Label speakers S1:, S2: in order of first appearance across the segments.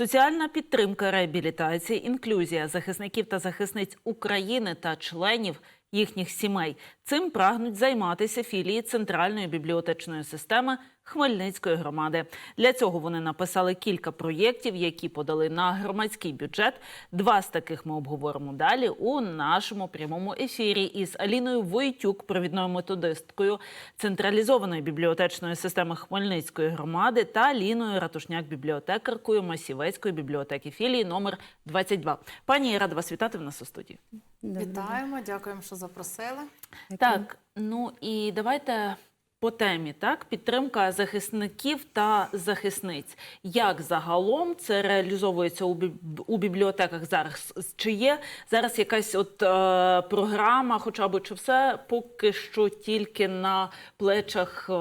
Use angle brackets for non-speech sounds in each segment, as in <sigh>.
S1: Соціальна підтримка, реабілітація, інклюзія захисників та захисниць України та членів їхніх сімей. Цим прагнуть займатися філії центральної бібліотечної системи Хмельницької громади. Для цього вони написали кілька проєктів, які подали на громадський бюджет. Два з таких ми обговоримо далі у нашому прямому ефірі із Аліною Войтюк, провідною методисткою централізованої бібліотечної системи Хмельницької громади та Ліною Ратушняк, бібліотекаркою Масівецької бібліотеки філії номер 22. Пані, я рада вас вітати в нас у студії.
S2: Вітаємо, дякуємо, що запросили.
S1: Так, ну і давайте по темі, так, підтримка захисників та захисниць. Як загалом це реалізовується у, біб- бібліотеках зараз? Чи є зараз якась от е, програма, хоча б чи все поки що тільки на плечах е,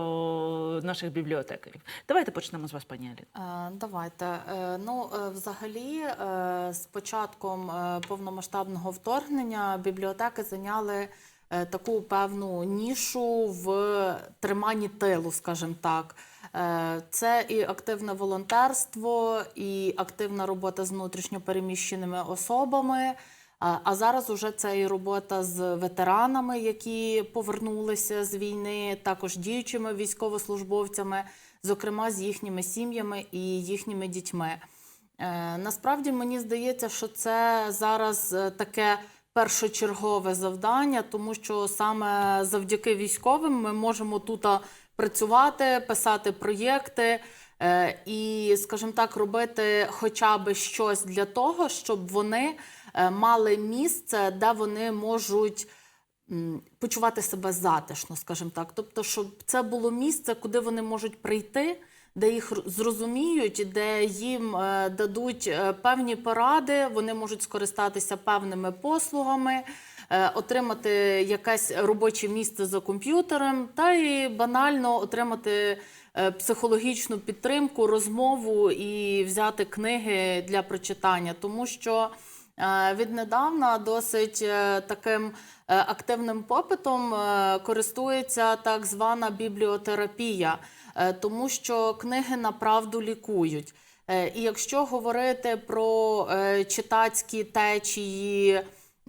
S1: наших бібліотекарів? Давайте почнемо з вас, пані Аліна.
S2: Е, Давайте. Е, Ну, е, взагалі, е, з початком е, повномасштабного вторгнення бібліотеки зайняли таку певну нішу в триманні тилу, скажімо так. Е, Це і активне волонтерство, і активна робота з внутрішньопереміщеними особами. А а зараз уже це і робота з ветеранами, які повернулися з війни, також діючими військовослужбовцями, зокрема з їхніми сім'ями і їхніми дітьми. Е, насправді мені здається, що це зараз е, таке першочергове завдання, тому що саме завдяки військовим ми можемо тут працювати, писати проєкти. Е, І, скажімо так, робити хоча б щось для того, щоб вони е, мали місце, де вони можуть почувати себе затишно, скажімо так. Тобто, щоб це було місце, куди вони можуть прийти, де їх зрозуміють, де їм е, дадуть е, певні поради, вони можуть скористатися певними послугами. е, Отримати якесь робоче місце за комп'ютером, та і банально отримати психологічну підтримку, розмову і взяти книги для прочитання, тому що Віднедавна досить таким активним попитом користується так звана бібліотерапія, тому що книги направду лікують. Е, І якщо говорити про е, читацькі течії,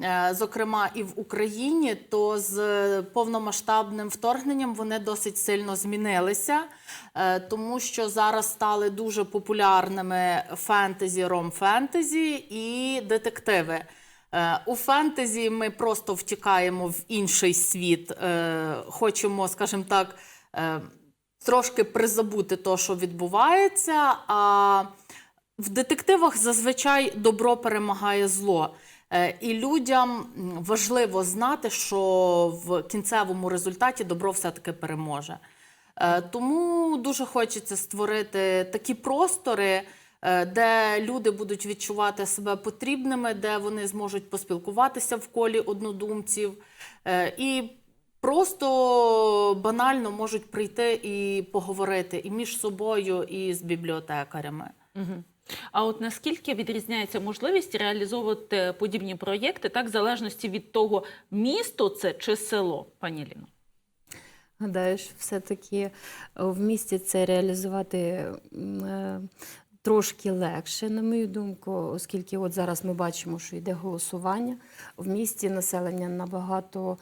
S2: е, зокрема і в Україні, то з повномасштабним вторгненням вони досить сильно змінилися, е, тому що зараз стали дуже популярними фентезі, ром-фентезі і детективи. Е, У фентезі ми просто втікаємо в інший світ, е, хочемо, скажімо так, е, трошки призабути те, що відбувається. А в детективах зазвичай добро перемагає зло. Е, І людям важливо знати, що в кінцевому результаті добро все-таки переможе. Е, Тому дуже хочеться створити такі простори, е, де люди будуть відчувати себе потрібними, де вони зможуть поспілкуватися в колі однодумців. І просто банально можуть прийти і поговорити і між собою, і з бібліотекарями.
S1: Мгм. А от наскільки відрізняється можливість реалізовувати подібні проєкти, так, в залежності від того, місто це чи село, пані Ліно?
S3: Гадаю, що все-таки е, в місті це реалізувати е, трошки легше, на мою думку, оскільки от зараз ми бачимо, що йде голосування. В місті населення набагато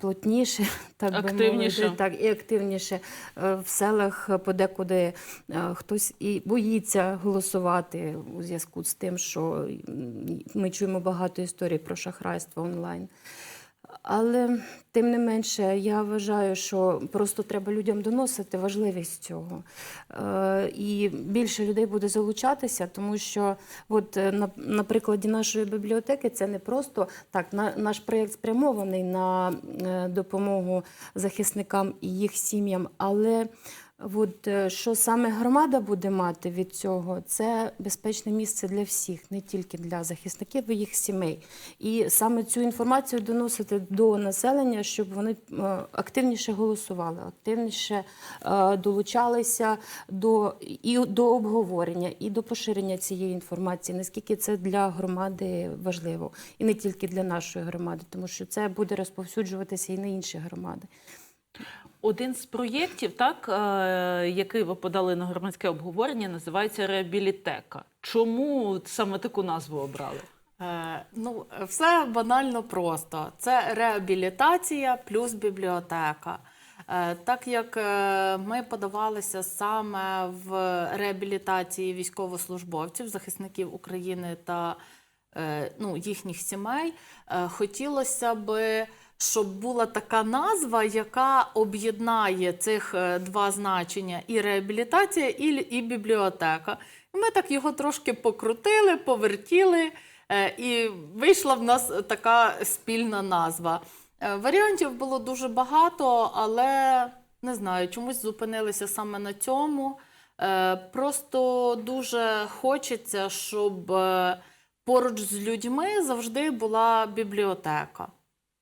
S3: плотніше, <laughs> так би мовити, так і активніше. Е, В селах подекуди е, хтось і боїться голосувати у зв'язку з тим, що ми чуємо багато історій про шахрайство онлайн. Але тим не менше, я вважаю, що просто треба людям доносити важливість цього. Е, і більше людей буде залучатися, тому що, от е, на, на прикладі нашої бібліотеки, це не просто так. На, наш проєкт спрямований на е, допомогу захисникам і їх сім'ям, але От е, що саме громада буде мати від цього, це безпечне місце для всіх, не тільки для захисників і їх сімей. І саме цю інформацію доносити до населення, щоб вони е, активніше голосували, активніше е, долучалися до і до обговорення, і до поширення цієї інформації, наскільки це для громади важливо, і не тільки для нашої громади, тому що це буде розповсюджуватися і на інші громади.
S1: Один з проєктів, так, е, який ви подали на громадське обговорення, називається Реабілітека. Чому саме таку назву обрали?
S2: Е, Ну, все банально просто. Це реабілітація плюс бібліотека. Е, Так як ми подавалися саме в реабілітації військовослужбовців, захисників України та ну, їхніх сімей, хотілося би, щоб була така назва, яка об'єднає цих е, два значення: і реабілітація, і, і бібліотека. Ми так його трошки покрутили, повертіли. Е, І вийшла в нас така спільна назва. Е, Варіантів було дуже багато, але не знаю, чомусь зупинилися саме на цьому. Просто дуже хочеться, щоб поруч з людьми завжди була бібліотека.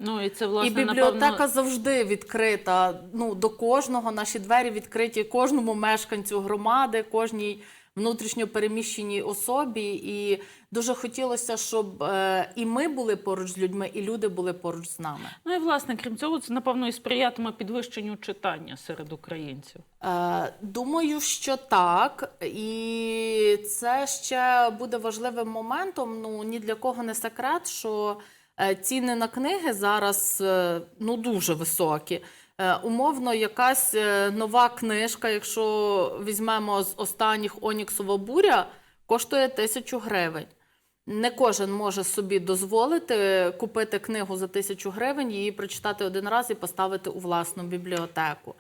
S1: Ну і це власне
S2: І бібліотека
S1: напевно,
S2: завжди відкрита ну, до кожного. Наші двері відкриті кожному мешканцю громади, кожній внутрішньо переміщеній особі. І дуже хотілося, щоб е, і ми були поруч з людьми, і люди були поруч з нами.
S1: ну і власне, крім цього, це напевно і сприятиме підвищенню читання серед українців.
S2: Е, Думаю, що так. І це ще буде важливим моментом. Ну ні для кого не секрет, що ціни на книги зараз е, ну дуже високі. Е, Умовно, якась е, нова книжка, якщо візьмемо з останніх Оніксова буря, коштує тисячу гривень. Не кожен може собі дозволити купити книгу за тисячу гривень, її прочитати один раз і поставити у власну бібліотеку.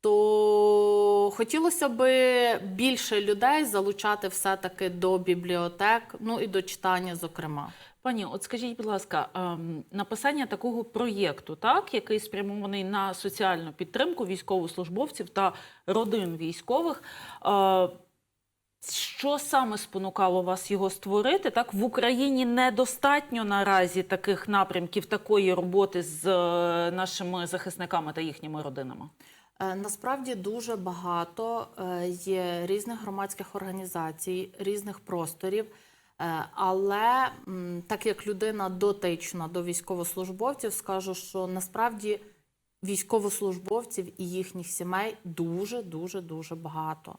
S2: То хотілося би більше людей залучати все-таки до бібліотек, ну і до читання, зокрема.
S1: Пані, от скажіть, будь ласка, ем, написання такого проєкту, так, який спрямований на соціальну підтримку військовослужбовців та родин військових. е, Що саме спонукало вас його створити? Так в Україні недостатньо наразі таких напрямків, такої роботи з е, нашими захисниками та їхніми родинами.
S2: Е, Насправді дуже багато є різних громадських організацій, різних просторів. Е, Але так як людина дотична до військовослужбовців, скажу, що насправді військовослужбовців і їхніх сімей дуже, дуже, дуже багато.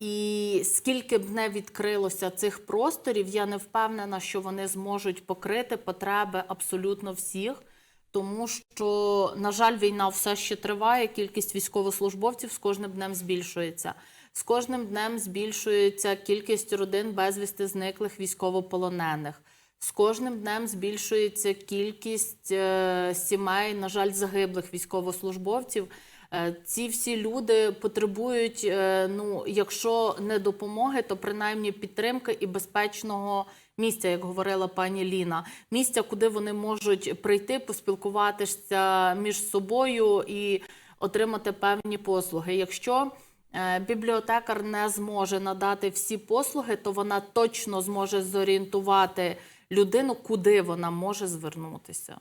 S2: І скільки б не відкрилося цих просторів, я не впевнена, що вони зможуть покрити потреби абсолютно всіх. Тому що, на жаль, війна все ще триває. Кількість військовослужбовців з кожним днем збільшується. З кожним днем збільшується кількість родин безвісти зниклих військовополонених. З кожним днем збільшується кількість е, сімей, на жаль, загиблих військовослужбовців. Е, ці всі люди потребують, е, ну, якщо не допомоги, то принаймні підтримки і безпечного місця, як говорила пані Ліна. Місця, куди вони можуть прийти, поспілкуватися між собою і отримати певні послуги. Якщо бібліотекар не зможе надати всі послуги, то вона точно зможе зорієнтувати людину, куди вона може звернутися.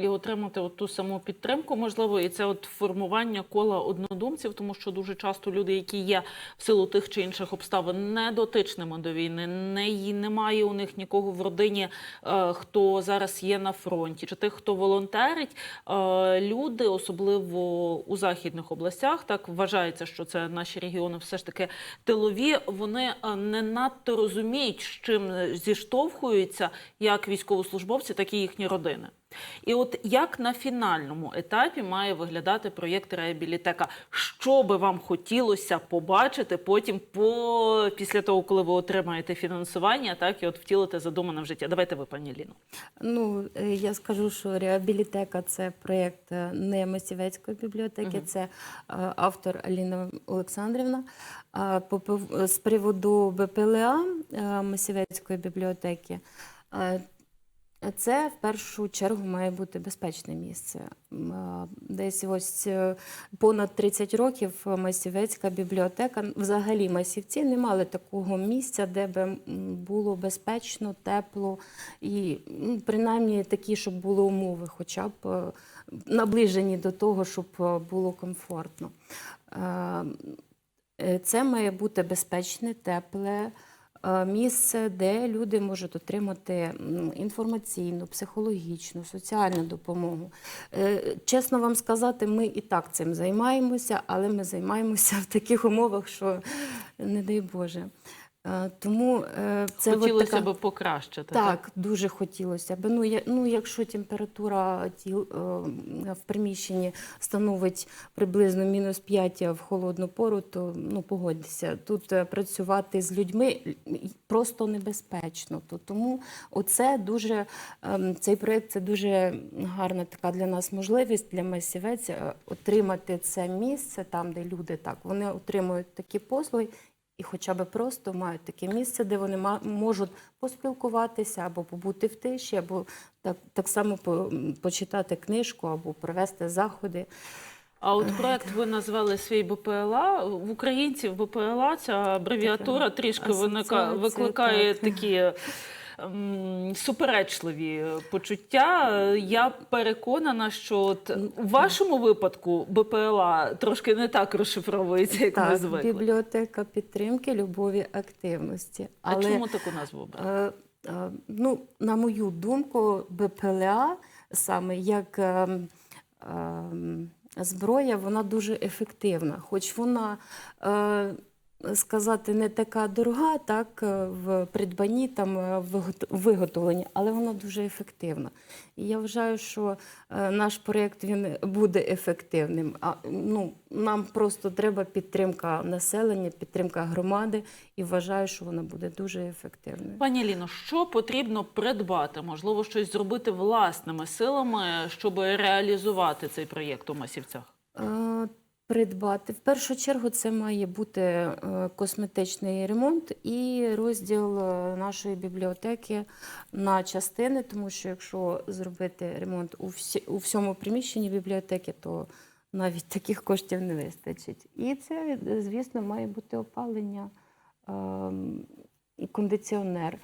S1: І отримати от ту саму підтримку, можливо, і це от формування кола однодумців, тому що дуже часто люди, які є в силу тих чи інших обставин недотичними до війни, не немає у них нікого в родині, е, хто зараз є на фронті, чи тих, хто волонтерить. Е, люди, особливо у західних областях, так вважається, що це наші регіони все ж таки тилові. Вони е, не надто розуміють, з чим зіштовхуються як військовослужбовці, так і їхні родини. І от як на фінальному етапі має виглядати проєкт реабілітека? Що би вам хотілося побачити потім, по після того, коли ви отримаєте фінансування, так і от втілити задумане в життя? Давайте ви, пані Ліно.
S3: Ну, е, я скажу, що реабілітека це проєкт е, не Масівецької бібліотеки,
S1: Мгм.
S3: це е, автор Аліна Олександрівна. З приводу БПЛА Масівецької бібліотеки. Це в першу чергу має бути безпечне місце. Десь ось е, понад 30 років Масівецька бібліотека, взагалі масівці не мали такого місця, де би було безпечно, тепло і принаймні такі, щоб були умови, хоча б е, наближені до того, щоб е, було комфортно. Це має бути безпечне, тепле, місце, де люди можуть отримати інформаційну, психологічну, соціальну допомогу. Е, Чесно вам сказати, ми і так цим займаємося, але ми займаємося в таких умовах, що не дай Боже. Е, Тому е, це от
S1: Хотілося
S3: така...
S1: б покращити.
S3: Так, дуже хотілося б. Ну, я, ну, якщо температура тіл е, в приміщенні становить приблизно мінус 5 в холодну пору, то ну, погодьтеся, тут працювати з людьми просто небезпечно. То, тому оце дуже, ем, цей проєкт це дуже гарна така для нас можливість, для масівець отримати це місце там, де люди так, вони отримують такі послуги. І хоча б просто мають таке місце, де вони можуть поспілкуватися або побути в тиші, або так, так само по- почитати книжку, або провести заходи.
S1: А от проект ви назвали свій БПЛА. В українців БПЛА ця абревіатура трішки виника, викликає
S3: так.
S1: такі. <laughs> Суперечливі почуття. Я переконана, що от у вашому випадку БПЛА трошки не так розшифровується, як ми звикли.
S3: бібліотека підтримки любові активності.
S1: А чому таку назву обрали?
S3: Е, е, ну, на мою думку, БПЛА саме як е, е, зброя, вона дуже ефективна. Хоч вона, е, сказати, не така дорога, так, е, в придбанні, там, е, виготовленні, але вона дуже ефективна. І я вважаю, що е, наш проєкт він буде ефективним. А, ну, нам просто треба підтримка населення, підтримка громади, і вважаю, що вона буде дуже ефективною.
S1: Пані Ліно, що потрібно придбати? Можливо, щось зробити власними силами, щоб реалізувати цей проєкт у Масівцях?
S3: Придбати в першу чергу це має бути е, косметичний ремонт і розділ е, нашої бібліотеки на частини, тому що якщо зробити ремонт у, всі, у всьому приміщенні бібліотеки, то навіть таких коштів не вистачить. І це, е, звісно, має бути опалення ем, і кондиціонер.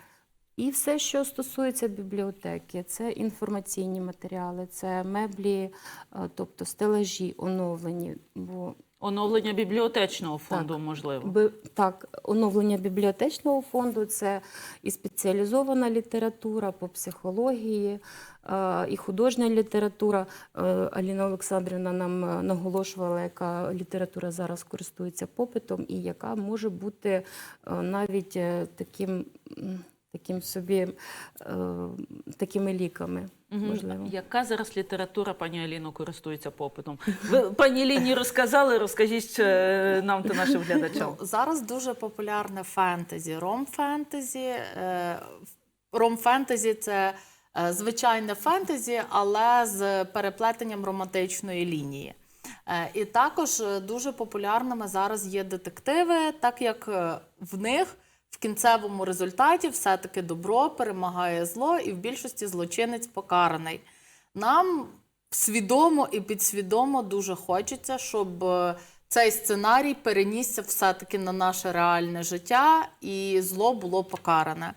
S3: І все, що стосується бібліотеки, це інформаційні матеріали, це меблі, е, тобто стелажі оновлені. Бо
S1: Оновлення бібліотечного фонду, можливо.
S3: би так, оновлення бібліотечного фонду це і спеціалізована література по психології, е, і художня література. Е, Аліна Олександрівна нам е, наголошувала, яка література зараз користується попитом, і яка може бути е, навіть таким. М, Таким собі е, такими ліками, можливо.
S1: Яка зараз література, пані Аліно, користується попитом? Ви пані Ліні розказали, розкажіть нам та нашим глядачам.
S2: Ну, зараз дуже популярне фентезі, ром-фентезі. Е, Ром-фентезі це е, звичайне фентезі, але з переплетенням романтичної лінії. Е, І також е, дуже популярними зараз є детективи, так як е, в них в кінцевому результаті все-таки добро перемагає зло, і в більшості злочинець покараний. Нам свідомо і підсвідомо дуже хочеться, щоб е, цей сценарій перенісся все-таки на наше реальне життя, і зло було покаране.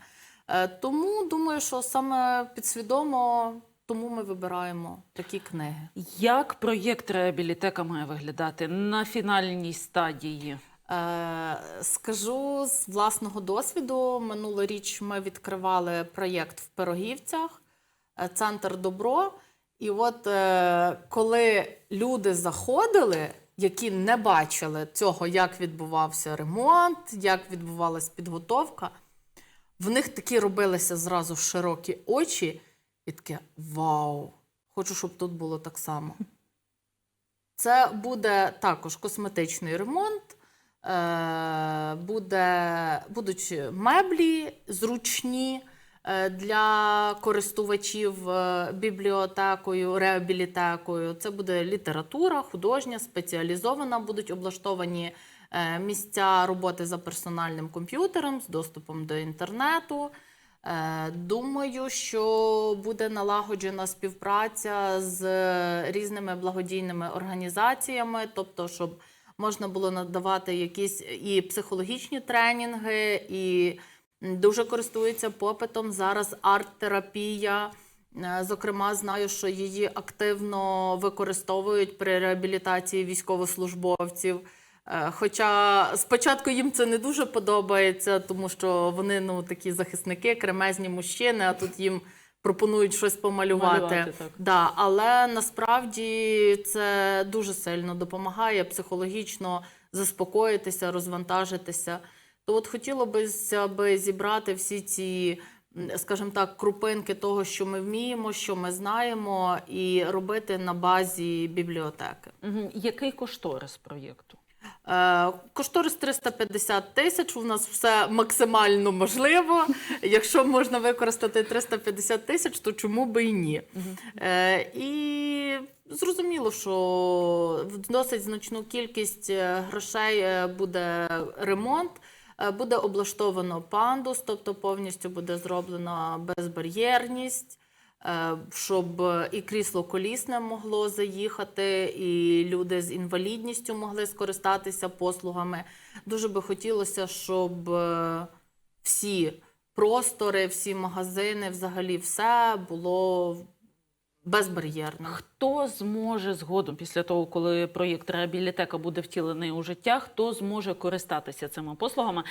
S2: Е, Тому думаю, що саме підсвідомо тому ми вибираємо такі книги.
S1: Як проєкт реабілітека має виглядати на фінальній стадії?
S2: Е, Скажу з власного досвіду. Минулоріч ми відкривали проєкт в Пирогівцях, е, центр добро. І от е, коли люди заходили, які не бачили цього, як відбувався ремонт, як відбувалась підготовка, в них такі робилися зразу широкі очі, і таке вау! Хочу, щоб тут було так само. Це буде також косметичний ремонт. Е, буде, будуть меблі зручні е, для користувачів е, бібліотекою, реабілітекою. Це буде література, художня, спеціалізована. Будуть облаштовані місця роботи за персональним комп'ютером з доступом до інтернету. Думаю, що буде налагоджена співпраця з різними благодійними організаціями, тобто, щоб можна було надавати якісь і психологічні тренінги, і дуже користується попитом зараз арт-терапія. Е, Зокрема, знаю, що її активно використовують при реабілітації військовослужбовців. Е, Хоча спочатку їм це не дуже подобається, тому що вони ну такі захисники, кремезні мужчини, а тут їм пропонують щось помалювати.
S1: Малювати, так.
S2: Да, але насправді це дуже сильно допомагає психологічно заспокоїтися, розвантажитися. То от хотілося би зібрати всі ці, скажімо так, крупинки того, що ми вміємо, що ми знаємо, і робити на базі бібліотеки.
S1: Який кошторис проєкту?
S2: Е, Кошторис 350 тисяч. У нас все максимально можливо. Якщо можна використати 350 тисяч, то чому би і ні? Е, І зрозуміло, що в досить значну кількість е, грошей буде ремонт. Буде облаштовано пандус, тобто повністю буде зроблена безбар'єрність, щоб і крісло колісне могло заїхати, і люди з інвалідністю могли скористатися послугами. Дуже би хотілося, щоб е, всі простори, всі магазини, взагалі все було безбар'єрним.
S1: Хто зможе згодом, після того, коли проєкт реабілітека буде втілений у життя, хто зможе користатися цими послугами,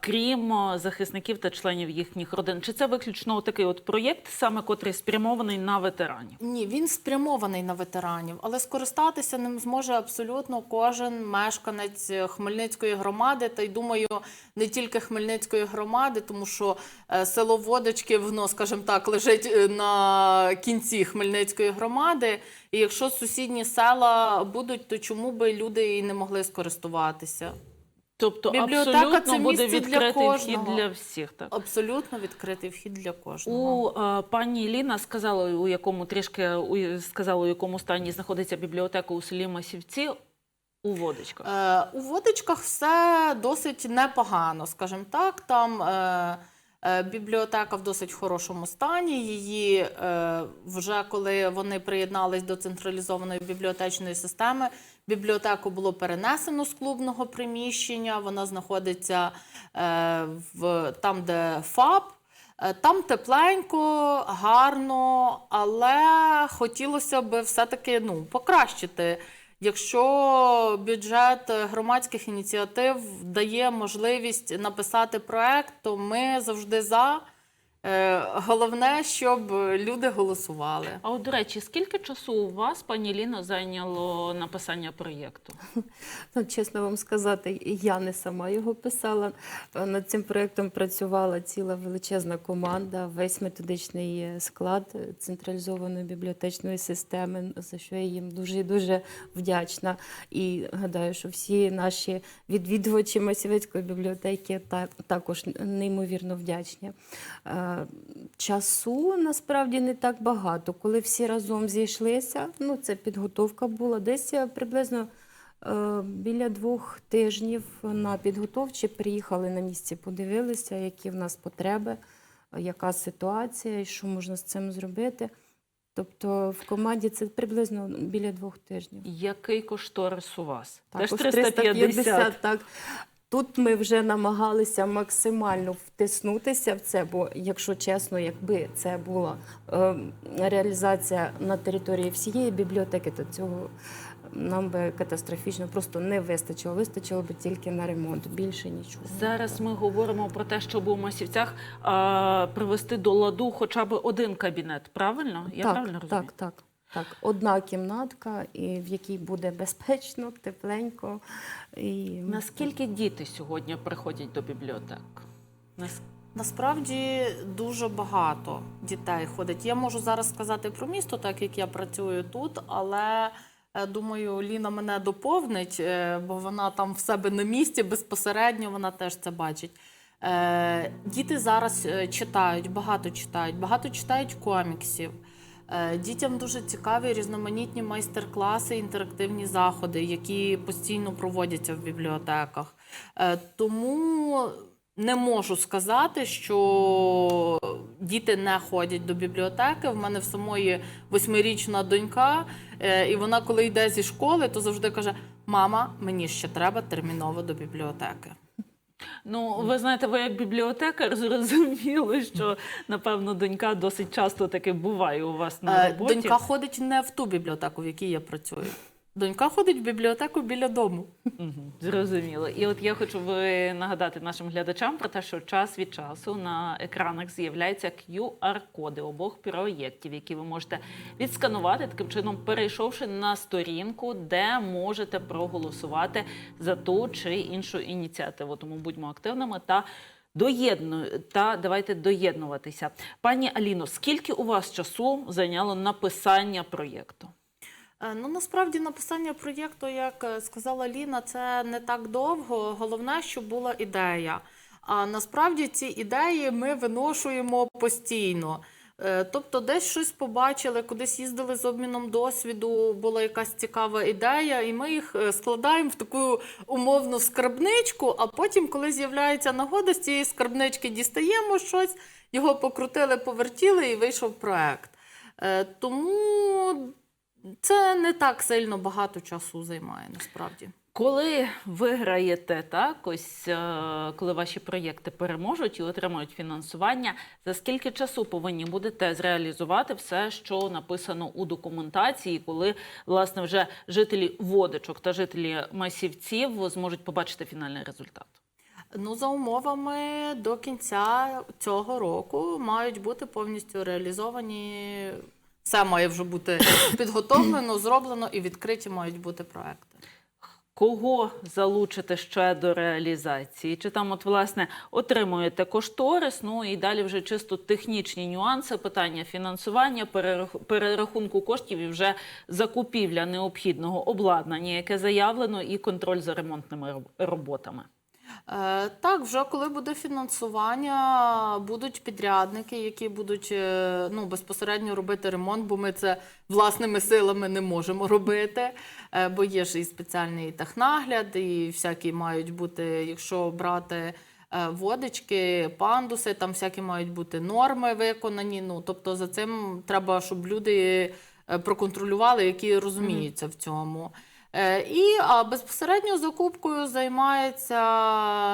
S1: крім захисників та членів їхніх родин? Чи це виключно такий от проєкт, саме котрий спрямований на ветеранів?
S2: Ні, він спрямований на ветеранів, але скористатися ним зможе абсолютно кожен мешканець Хмельницької громади. Та й думаю, не тільки Хмельницької громади, тому що е, село Водочки, воно, скажімо так, лежить е, на кінці Хмельницької громади. І якщо сусідні села будуть, то чому би люди і не могли скористуватися?
S1: Тобто
S2: Бібліотека
S1: абсолютно
S2: це
S1: буде
S2: місце для
S1: відкритий вхід
S2: кожного.
S1: для всіх. Так.
S2: Абсолютно відкритий вхід для кожного.
S1: У е, пані Ліна сказала, у якому трішки у, сказала, у якому стані знаходиться бібліотека у селі Масівці у водочках.
S2: Е, у водичках все досить непогано, скажімо так. Там е, бібліотека в досить хорошому стані. Її е, вже коли вони приєднались до централізованої бібліотечної системи, бібліотеку було перенесено з клубного приміщення. Вона знаходиться е, в там, де ФАП. Е, Там тепленько, гарно, але хотілося б все-таки ну, покращити. Якщо бюджет е, громадських ініціатив дає можливість написати проект, то ми завжди за. Е, Головне, щоб люди голосували.
S1: А от, до речі, скільки часу у вас, пані Ліно, зайняло написання проєкту? <laughs>
S3: Ну, чесно вам сказати, я не сама його писала. Е, Над цим проєктом працювала ціла величезна команда, весь методичний е, склад централізованої бібліотечної системи, за що я їм дуже і дуже вдячна. І гадаю, що всі наші відвідувачі Масівецької бібліотеки та- також неймовірно вдячні. Часу насправді не так багато. Коли всі разом зійшлися, ну це підготовка була десь е, приблизно. Е, Біля двох тижнів на підготовчі приїхали на місці, подивилися, які в нас потреби, яка ситуація і що можна з цим зробити. Тобто в команді це приблизно біля двох тижнів.
S1: Який кошторис у вас? Теж
S3: Також
S1: 350.
S3: так. Тут ми вже намагалися максимально втиснутися в це, бо, якщо чесно, якби це була е, реалізація на території всієї бібліотеки, то цього нам би катастрофічно просто не вистачило. Вистачило би тільки на ремонт, більше нічого.
S1: Зараз ми говоримо про те, щоб у Масівцях привести до ладу хоча б один кабінет. Правильно? Я правильно розумію?
S3: так, так, так. Одна кімнатка, і в якій буде безпечно, тепленько. І...
S1: Наскільки діти сьогодні приходять до бібліотек? Нас-
S2: Насправді дуже багато дітей ходить. Я можу зараз сказати про місто, так як я працюю тут, але е, думаю, Ліна мене доповнить, е, бо вона там в себе на місці безпосередньо, вона теж це бачить. Е, Діти зараз читають, багато читають, багато читають коміксів. Е, Дітям дуже цікаві різноманітні майстер-класи, інтерактивні заходи, які постійно проводяться в бібліотеках. Е, Тому не можу сказати, що діти не ходять до бібліотеки. В мене в самої восьмирічна донька, е, і вона, коли йде зі школи, то завжди каже: Мама, мені ще треба терміново до бібліотеки.
S1: Ну, ви знаєте, ви як бібліотекар зрозуміли, що напевно донька досить часто таки буває у вас на
S2: Е,
S1: роботі.
S2: Донька ходить не в ту бібліотеку, в якій я працюю. Донька ходить в бібліотеку біля дому.
S1: Зрозуміло. І от я хочу ви нагадати нашим глядачам про те, що час від часу на екранах з'являються QR-коди обох проєктів, які ви можете відсканувати, таким чином перейшовши на сторінку, де можете проголосувати за ту чи іншу ініціативу. Тому будьмо активними та доєдну та давайте доєднуватися. Пані Аліно, скільки у вас часу зайняло написання проєкту?
S2: Е, Ну насправді написання проєкту, як е, сказала Ліна, це не так довго. Головне, щоб була ідея. А насправді ці ідеї ми виношуємо постійно. Е, Тобто, десь щось побачили, кудись їздили з обміном досвіду, була якась цікава ідея, і ми їх складаємо в таку умовну скарбничку. А потім, коли з'являється нагода, з цієї скарбнички дістаємо щось, його покрутили, повертіли і вийшов проект. Тому це не так сильно багато часу займає насправді.
S1: Коли ви граєте так, ось е, коли ваші проєкти переможуть і отримують фінансування, за скільки часу повинні будете зреалізувати все, що написано у документації, коли власне вже жителі водичок та жителі масівців зможуть побачити фінальний результат?
S2: Ну, за умовами до кінця цього року мають бути повністю реалізовані. Все має вже бути <coughs> підготовлено, зроблено і відкриті мають бути проекти.
S1: Кого залучите ще до реалізації? Чи там, от, власне, отримуєте кошторис? Ну і далі вже чисто технічні нюанси, питання фінансування, перерах- перерахунку коштів і вже закупівля необхідного обладнання, яке заявлено, і контроль за ремонтними роботами.
S2: Е, Так, вже коли буде фінансування, будуть підрядники, які будуть е, ну, безпосередньо робити ремонт, бо ми це власними силами не можемо робити. Е, Бо є ж і спеціальний технагляд, і всякі мають бути, якщо брати водички, пандуси, там всякі мають бути норми виконані. Ну, тобто за цим треба, щоб люди проконтролювали, які розуміються в цьому. Е, І безпосередньо закупкою займається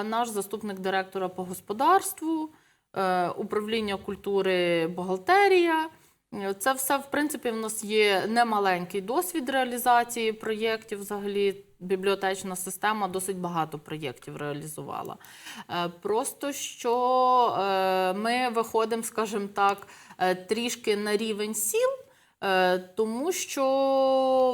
S2: наш заступник директора по господарству, е, управління культури, бухгалтерія. Це все, в принципі, в нас є немаленький досвід реалізації проєктів. Взагалі, бібліотечна система досить багато проєктів реалізувала. Е, Просто що ми виходимо, скажімо так, трішки на рівень сіл. Е, Тому що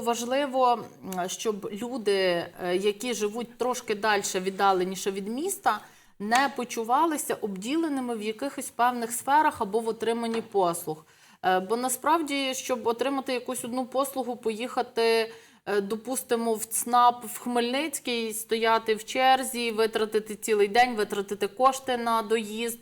S2: важливо, щоб люди, е, які живуть трошки далі віддаленіше від міста, не почувалися обділеними в якихось певних сферах або в отриманні послуг. Е, Бо насправді, щоб отримати якусь одну послугу, поїхати, допустимо, в ЦНАП в Хмельницький, стояти в черзі, витратити цілий день, витратити кошти на доїзд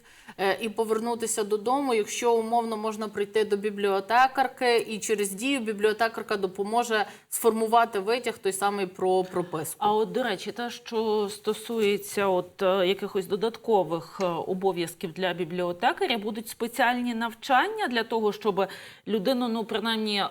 S2: і повернутися додому. Якщо умовно можна прийти до бібліотекарки, і через дію бібліотекарка допоможе сформувати витяг той самий про прописку.
S1: А от, до речі, те, що стосується от е, якихось додаткових е, обов'язким для бібліотекаря, будуть спеціальні навчання для того, щоб людину, ну принаймні.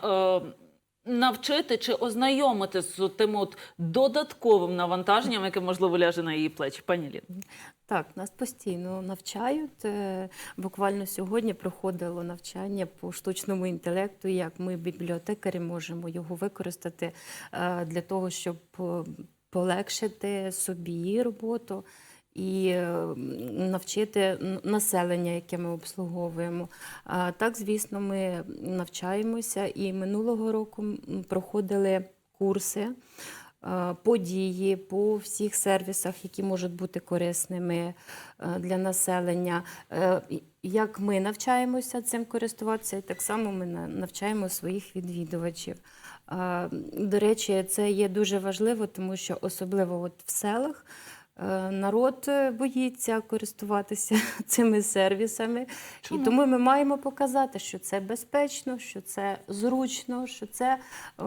S1: Навчити чи ознайомити з тим от додатковим навантаженням, яке можливо ляже на її плечі, пані Лін.
S3: Так, нас постійно навчають. Е, Буквально сьогодні проходило навчання по штучному інтелекту, як ми, бібліотекарі, можемо його використати е, для того, щоб е, полегшити собі роботу і навчити населення, яке ми обслуговуємо. Так, звісно, ми навчаємося і минулого року проходили курси події по всіх сервісах, які можуть бути корисними е, для населення. Е, Як ми навчаємося цим користуватися, так само ми навчаємо своїх відвідувачів. До речі, це є дуже важливо, тому що особливо от в селах. Е, Народ е, боїться користуватися <laughs> цими сервісами,
S1: Чому?
S3: і тому ми маємо показати, що це безпечно, що це зручно, що це е,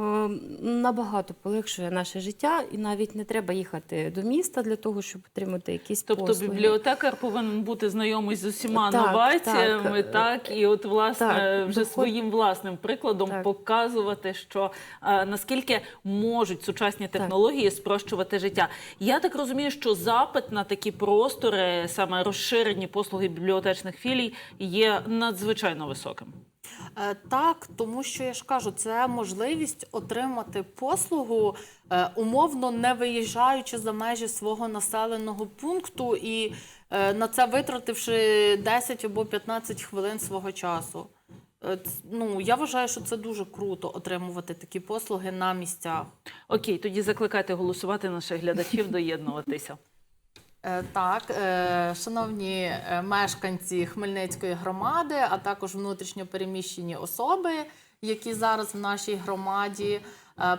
S3: набагато полегшує наше життя, і навіть не треба їхати до міста для того, щоб отримати якісь
S1: Тобто
S3: послуги.
S1: бібліотекар повинен бути знайомий з усіма
S3: Так,
S1: новаціями,
S3: так.
S1: так, і от власне
S3: Так,
S1: вже
S3: доход-
S1: своїм власним прикладом
S3: Так.
S1: показувати, що е, наскільки можуть сучасні технології спрощувати життя. Я так розумію, що запит на такі простори, саме розширені послуги бібліотечних філій, є надзвичайно високим.
S2: Е, Так, тому що я ж кажу, це можливість отримати послугу, е, умовно не виїжджаючи за межі свого населеного пункту і е, на це витративши 10 або 15 хвилин свого часу. Е, Ну, я вважаю, що це дуже круто отримувати такі послуги на місцях.
S1: Окей, тоді закликайте голосувати наших глядачів доєднуватися.
S2: Е, Так, е, шановні мешканці Хмельницької громади, а також внутрішньо переміщені особи, які зараз в нашій громаді,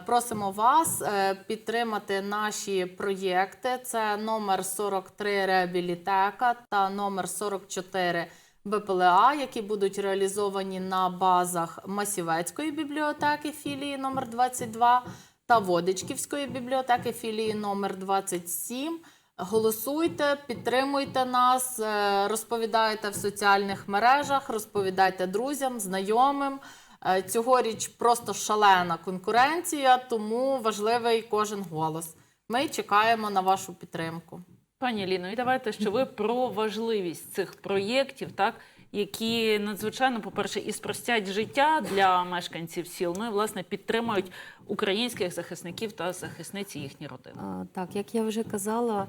S2: просимо вас підтримати наші проєкти. Це номер 43 реабілітека та номер 44 БПЛА, які будуть реалізовані на базах Масівецької бібліотеки філії номер 22 та Водичківської бібліотеки філії номер 27. Голосуйте, підтримуйте нас, е, розповідайте в соціальних мережах, розповідайте друзям, знайомим. Е, Цьогоріч просто шалена конкуренція, тому важливий кожен голос. Ми чекаємо на вашу підтримку.
S1: Пані Ліно, і давайте, що ви про важливість цих проєктів, так які надзвичайно, по-перше, і спростять життя для мешканців сіл, ну і власне підтримують українських захисників та захисниць і їхні родини.
S3: Так, як я вже казала,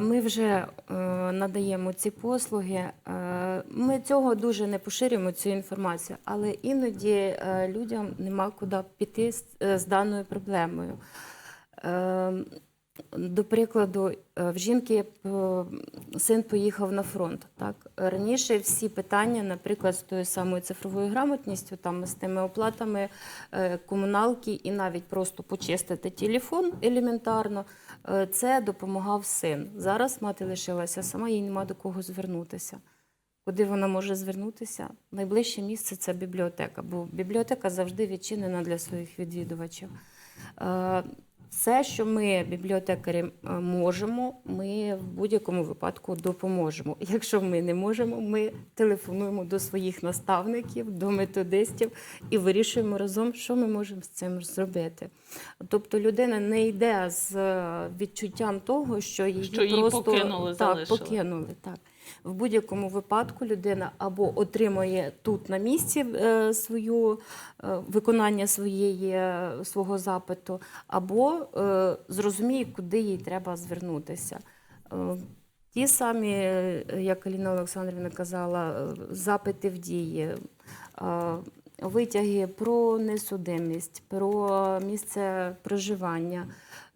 S3: ми вже е, надаємо ці послуги. Е, Ми цього дуже не поширюємо, цю інформацію, але іноді е, людям нема куди піти з даною проблемою. До прикладу, е, в жінки е, син поїхав на фронт. Так раніше всі питання, наприклад, з тою самою цифровою грамотністю, там з тими оплатами е, комуналки, і навіть просто почистити телефон елементарно, це допомагав син. Зараз мати лишилася сама, їй нема до кого звернутися. Куди вона може звернутися? Найближче місце це бібліотека, бо бібліотека завжди відчинена для своїх відвідувачів. Все, що ми, бібліотекарі, можемо, ми в будь-якому випадку допоможемо. Якщо ми не можемо, ми телефонуємо до своїх наставників, до методистів і вирішуємо разом, що ми можемо з цим зробити. Тобто людина не йде з е, відчуттям того, що її,
S1: Що її
S3: просто
S1: покинули,
S3: так,
S1: залишили.
S3: покинули. Так. В будь-якому випадку людина або отримує тут на місці е, свою е, виконання своєї, е, свого запиту, або зрозуміє, куди їй треба звернутися. Ті самі, як Аліна Олександрівна казала, запити в дії, витяги про несудимість, про місце проживання.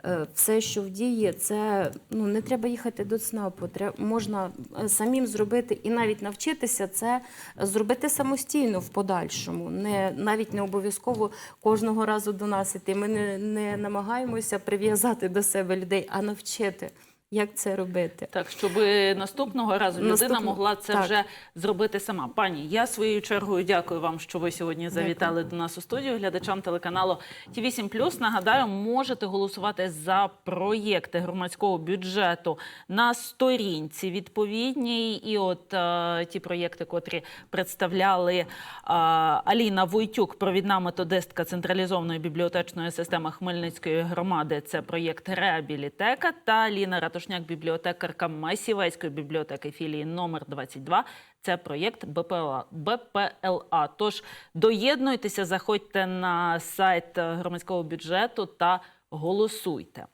S3: Е, Все, що в дії, це ну не треба їхати до ЦНАПу. Можна е, самим зробити і навіть навчитися це зробити самостійно в подальшому. Не навіть не обов'язково кожного разу до нас іти. Ми не, не намагаємося прив'язати до себе людей, а навчити, як це робити.
S1: Так, щоб наступного разу людина
S3: Наступного-
S1: могла це
S3: так.
S1: вже зробити сама. Пані, я своєю чергою дякую вам, що ви сьогодні завітали до нас у студію. Глядачам телеканалу ті 8 Нагадаю, можете голосувати за проєкти громадського бюджету на сторінці відповідній. І от е, ті проєкти, котрі представляли е, Аліна Войтюк, провідна методистка централізованої бібліотечної системи Хмельницької громади. Це проєкт Реабілітека та Ліна Ратушняк, бібліотекарка Масівецької бібліотеки філії номер 22. Це проєкт БПЛА. БПЛА. Тож доєднуйтеся, заходьте на сайт громадського бюджету та голосуйте.